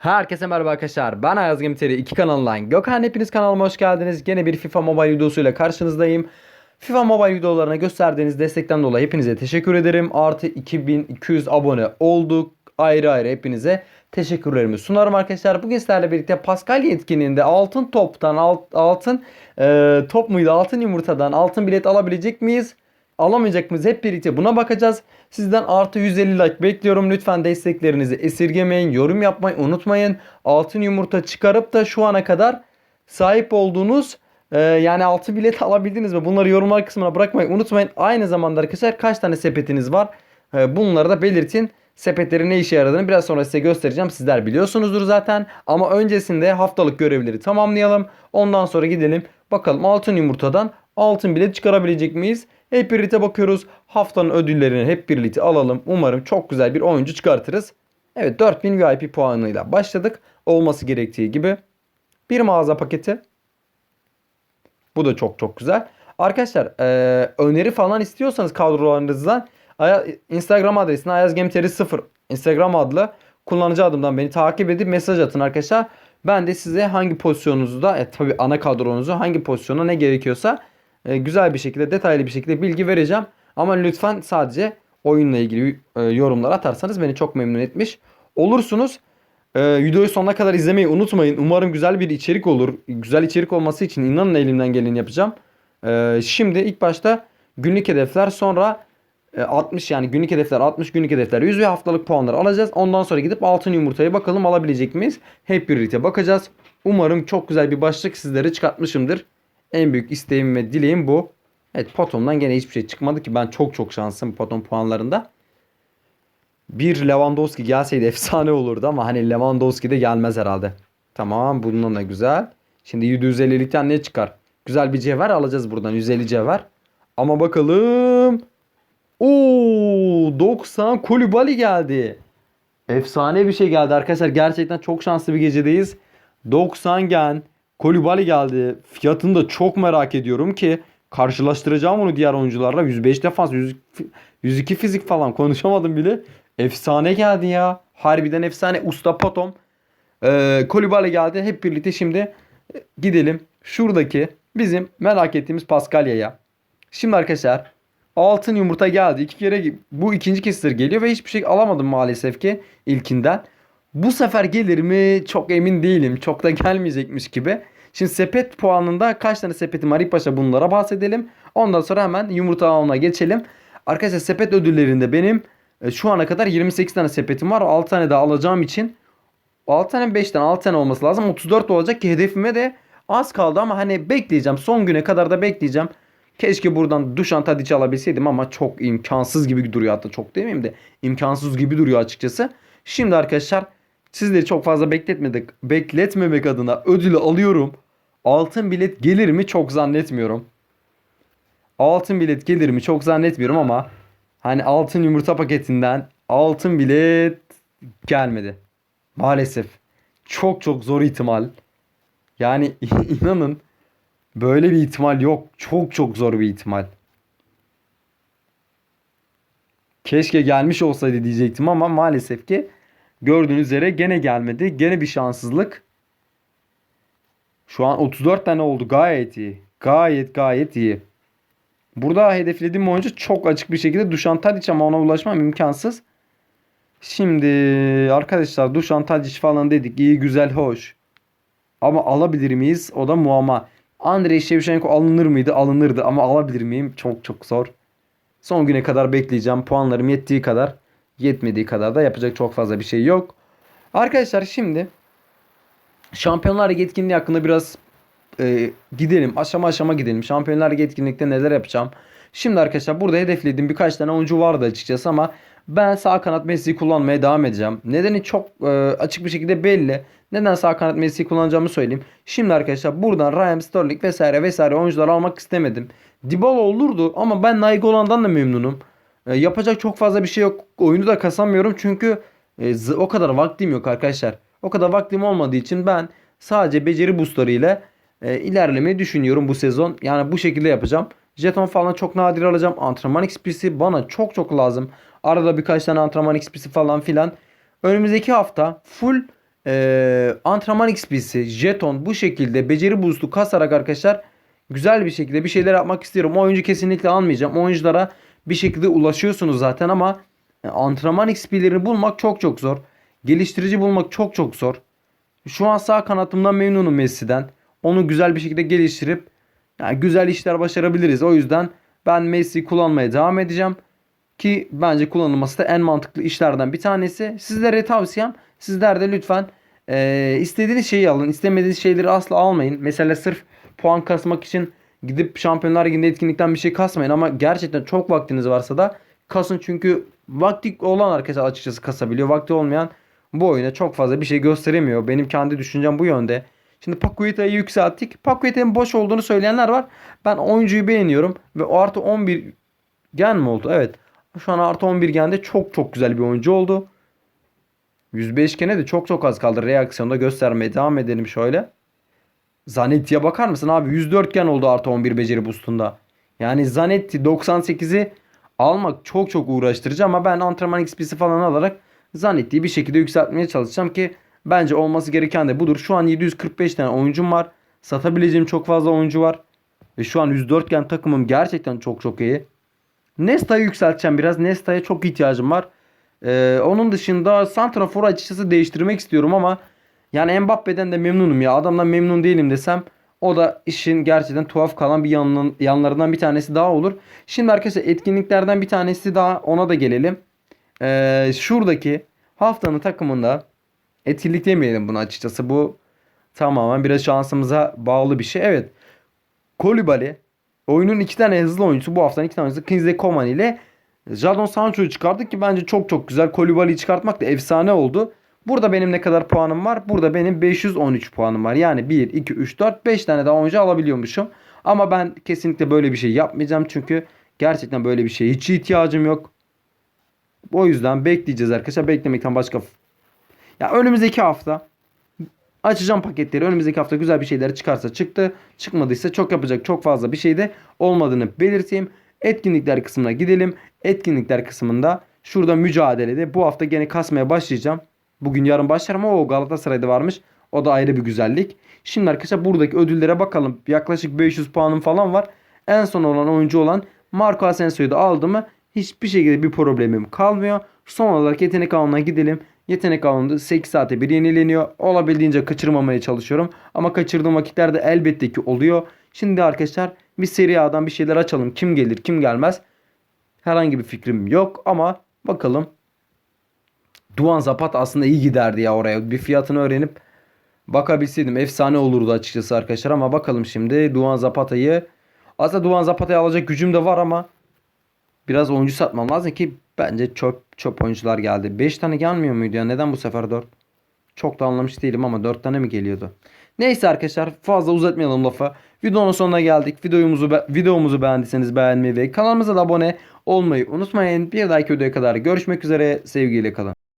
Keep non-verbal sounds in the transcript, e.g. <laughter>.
Herkese merhaba arkadaşlar. Ben Ayaz Gemiteri 2 kanalından Gökhan. Hepiniz kanalıma hoş geldiniz. Yine bir FIFA Mobile videosuyla karşınızdayım. FIFA Mobile videolarına gösterdiğiniz destekten dolayı hepinize teşekkür ederim. Artı 2200 abone olduk. Ayrı ayrı hepinize teşekkürlerimi sunarım arkadaşlar. Bugün sizlerle birlikte Pascal etkinliğinde altın toptan alt, altın e, top muydu? Altın yumurtadan altın bilet alabilecek miyiz? Alamayacak mıyız? Hep birlikte buna bakacağız. Sizden artı 150 like bekliyorum. Lütfen desteklerinizi esirgemeyin. Yorum yapmayı unutmayın. Altın yumurta çıkarıp da şu ana kadar sahip olduğunuz e, yani altı bilet <laughs> alabildiniz mi? Bunları yorumlar kısmına bırakmayı unutmayın. Aynı zamanda arkadaşlar kaç tane sepetiniz var? E, bunları da belirtin. Sepetlerin ne işe yaradığını biraz sonra size göstereceğim. Sizler biliyorsunuzdur zaten. Ama öncesinde haftalık görevleri tamamlayalım. Ondan sonra gidelim. Bakalım altın yumurtadan altın bilet çıkarabilecek miyiz? Hep birlikte bakıyoruz. Haftanın ödüllerini hep birlikte alalım. Umarım çok güzel bir oyuncu çıkartırız. Evet 4000 VIP puanıyla başladık. Olması gerektiği gibi. Bir mağaza paketi. Bu da çok çok güzel. Arkadaşlar e, öneri falan istiyorsanız kadrolarınızdan Instagram adresine ayazgemiteri0 Instagram adlı kullanıcı adımdan beni takip edip mesaj atın arkadaşlar. Ben de size hangi pozisyonunuzda e, tabi ana kadronuzu hangi pozisyona ne gerekiyorsa e, güzel bir şekilde detaylı bir şekilde bilgi vereceğim. Ama lütfen sadece oyunla ilgili e, yorumlar atarsanız beni çok memnun etmiş olursunuz. E, videoyu sonuna kadar izlemeyi unutmayın. Umarım güzel bir içerik olur. Güzel içerik olması için inanın elimden geleni yapacağım. Şimdi ilk başta günlük hedefler sonra e, 60 yani günlük hedefler 60 günlük hedefler 100 ve haftalık puanları alacağız. Ondan sonra gidip altın yumurtayı bakalım alabilecek miyiz? Hep birlikte bakacağız. Umarım çok güzel bir başlık sizlere çıkartmışımdır. En büyük isteğim ve dileğim bu. Evet Potom'dan gene hiçbir şey çıkmadı ki ben çok çok şanslıyım Potom puanlarında. Bir Lewandowski gelseydi <laughs> efsane olurdu ama hani Lewandowski de gelmez herhalde. Tamam bundan da güzel. Şimdi 750'likten ne çıkar? Güzel bir cevher alacağız buradan 150 cevher. Ama bakalım. Oo 90 Kulübali geldi. Efsane bir şey geldi arkadaşlar. Gerçekten çok şanslı bir gecedeyiz. 90 gen Kolibali geldi. Fiyatını da çok merak ediyorum ki karşılaştıracağım onu diğer oyuncularla. 105 defans, 100 102 fizik falan konuşamadım bile. Efsane geldi ya. Harbiden efsane. Usta Potom. Ee, Kolibali geldi. Hep birlikte şimdi e, gidelim. Şuradaki bizim merak ettiğimiz Paskalya'ya. Şimdi arkadaşlar altın yumurta geldi. İki kere bu ikinci kesir geliyor ve hiçbir şey alamadım maalesef ki ilkinden. Bu sefer gelir mi çok emin değilim. Çok da gelmeyecekmiş gibi. Şimdi sepet puanında kaç tane sepetim var ilk bunlara bahsedelim. Ondan sonra hemen yumurta almaya geçelim. Arkadaşlar sepet ödüllerinde benim e, şu ana kadar 28 tane sepetim var. 6 tane daha alacağım için 6 tane 5 tane 6 tane olması lazım. 34 olacak ki hedefime de az kaldı ama hani bekleyeceğim. Son güne kadar da bekleyeceğim. Keşke buradan Dušan Tadić alabilseydim ama çok imkansız gibi duruyor hatta çok demeyeyim de imkansız gibi duruyor açıkçası. Şimdi arkadaşlar sizleri çok fazla bekletmedik bekletmemek adına ödülü alıyorum. Altın bilet gelir mi çok zannetmiyorum. Altın bilet gelir mi çok zannetmiyorum ama hani altın yumurta paketinden altın bilet gelmedi. Maalesef. Çok çok zor ihtimal. Yani <laughs> inanın böyle bir ihtimal yok. Çok çok zor bir ihtimal. Keşke gelmiş olsaydı diyecektim ama maalesef ki gördüğünüz üzere gene gelmedi. Gene bir şanssızlık. Şu an 34 tane oldu. Gayet iyi. Gayet gayet iyi. Burada hedeflediğim oyuncu çok açık bir şekilde Dušan Tadić ama ona ulaşmam imkansız. Şimdi arkadaşlar Dušan Tadić falan dedik. iyi güzel hoş. Ama alabilir miyiz? O da muamma. Andrei Shevchenko alınır mıydı? Alınırdı ama alabilir miyim? Çok çok zor. Son güne kadar bekleyeceğim. Puanlarım yettiği kadar. Yetmediği kadar da yapacak çok fazla bir şey yok. Arkadaşlar şimdi Şampiyonlar Ligi etkinliği hakkında biraz e, gidelim. Aşama aşama gidelim. Şampiyonlar Ligi etkinlikte neler yapacağım. Şimdi arkadaşlar burada hedeflediğim birkaç tane oyuncu vardı açıkçası ama ben sağ kanat Messi'yi kullanmaya devam edeceğim. Nedeni çok e, açık bir şekilde belli. Neden sağ kanat Messi'yi kullanacağımı söyleyeyim. Şimdi arkadaşlar buradan Raheem Sterling vesaire vesaire oyuncular almak istemedim. Dybala olurdu ama ben Nainggolan'dan da memnunum. E, yapacak çok fazla bir şey yok. Oyunu da kasamıyorum çünkü e, o kadar vaktim yok arkadaşlar. O kadar vaktim olmadığı için ben sadece beceri boostları ile e, ilerlemeyi düşünüyorum bu sezon. Yani bu şekilde yapacağım. Jeton falan çok nadir alacağım. Antrenman XP'si bana çok çok lazım. Arada birkaç tane antrenman XP'si falan filan. Önümüzdeki hafta full e, antrenman XP'si, jeton bu şekilde beceri boost'u kasarak arkadaşlar güzel bir şekilde bir şeyler yapmak istiyorum. O oyuncu kesinlikle almayacağım. O oyunculara bir şekilde ulaşıyorsunuz zaten ama e, antrenman XP'lerini bulmak çok çok zor. Geliştirici bulmak çok çok zor. Şu an sağ kanatımdan memnunum Messi'den. Onu güzel bir şekilde geliştirip yani güzel işler başarabiliriz. O yüzden ben Messi'yi kullanmaya devam edeceğim. Ki bence kullanılması da en mantıklı işlerden bir tanesi. Sizlere tavsiyem sizler de lütfen eee, istediğiniz şeyi alın. istemediğiniz şeyleri asla almayın. Mesela sırf puan kasmak için gidip Şampiyonlar Ligi'nde etkinlikten bir şey kasmayın. Ama gerçekten çok vaktiniz varsa da kasın. Çünkü vakti olan arkadaşlar açıkçası kasabiliyor. Vakti olmayan bu oyuna çok fazla bir şey gösteremiyor. Benim kendi düşüncem bu yönde. Şimdi Pakueta'yı yükselttik. Pakueta'nın boş olduğunu söyleyenler var. Ben oyuncuyu beğeniyorum. Ve o artı 11 gen mi oldu? Evet. Şu an artı 11 gende çok çok güzel bir oyuncu oldu. 105 gene de çok çok az kaldı. Reaksiyonda göstermeye devam edelim şöyle. Zanetti'ye bakar mısın abi? 104 gen oldu artı 11 beceri boostunda. Yani Zanetti 98'i almak çok çok uğraştırıcı ama ben antrenman XP'si falan alarak Zanetti'yi bir şekilde yükseltmeye çalışacağım ki bence olması gereken de budur. Şu an 745 tane oyuncum var. Satabileceğim çok fazla oyuncu var. Ve şu an 104 gen takımım gerçekten çok çok iyi. Nesta'yı yükselteceğim biraz. Nesta'ya çok ihtiyacım var. Ee, onun dışında Santrafor'u açıkçası değiştirmek istiyorum ama yani Mbappe'den de memnunum ya. Adamdan memnun değilim desem o da işin gerçekten tuhaf kalan bir yanın, yanlarından bir tanesi daha olur. Şimdi arkadaşlar etkinliklerden bir tanesi daha ona da gelelim. Ee, şuradaki haftanın takımında etkinlik demeyelim bunu açıkçası. Bu tamamen biraz şansımıza bağlı bir şey. Evet. Kolibali oyunun iki tane hızlı oyuncusu bu haftanın iki tane hızlı Kingsley Coman ile Jadon Sancho'yu çıkardık ki bence çok çok güzel. Kolibali'yi çıkartmak da efsane oldu. Burada benim ne kadar puanım var? Burada benim 513 puanım var. Yani 1, 2, 3, 4, 5 tane daha oyuncu alabiliyormuşum. Ama ben kesinlikle böyle bir şey yapmayacağım. Çünkü gerçekten böyle bir şeye hiç ihtiyacım yok. O yüzden bekleyeceğiz arkadaşlar. Beklemekten başka... Ya önümüzdeki hafta açacağım paketleri. Önümüzdeki hafta güzel bir şeyler çıkarsa çıktı. Çıkmadıysa çok yapacak çok fazla bir şey de olmadığını belirteyim. Etkinlikler kısmına gidelim. Etkinlikler kısmında şurada mücadelede bu hafta gene kasmaya başlayacağım. Bugün yarın başlarım ama o Galatasaray'da varmış. O da ayrı bir güzellik. Şimdi arkadaşlar buradaki ödüllere bakalım. Yaklaşık 500 puanım falan var. En son olan oyuncu olan Marco Asensio'yu da aldım mı hiçbir şekilde bir problemim kalmıyor. Son olarak yetenek alanına gidelim. Yetenek alanında 8 saate bir yenileniyor. Olabildiğince kaçırmamaya çalışıyorum. Ama kaçırdığım vakitlerde elbette ki oluyor. Şimdi arkadaşlar bir seri A'dan bir şeyler açalım. Kim gelir kim gelmez. Herhangi bir fikrim yok ama bakalım. Duan Zapata aslında iyi giderdi ya oraya. Bir fiyatını öğrenip bakabilseydim efsane olurdu açıkçası arkadaşlar ama bakalım şimdi Duan Zapata'yı aslında Duan Zapata'yı alacak gücüm de var ama biraz oyuncu satmam lazım ki bence çöp çöp oyuncular geldi. 5 tane gelmiyor muydu ya? Neden bu sefer 4? Çok da anlamış değilim ama 4 tane mi geliyordu? Neyse arkadaşlar fazla uzatmayalım lafı. Videonun sonuna geldik. Videomuzu be- videomuzu beğendiyseniz beğenmeyi ve kanalımıza da abone olmayı unutmayın. Bir dahaki videoya kadar görüşmek üzere. Sevgiyle kalın.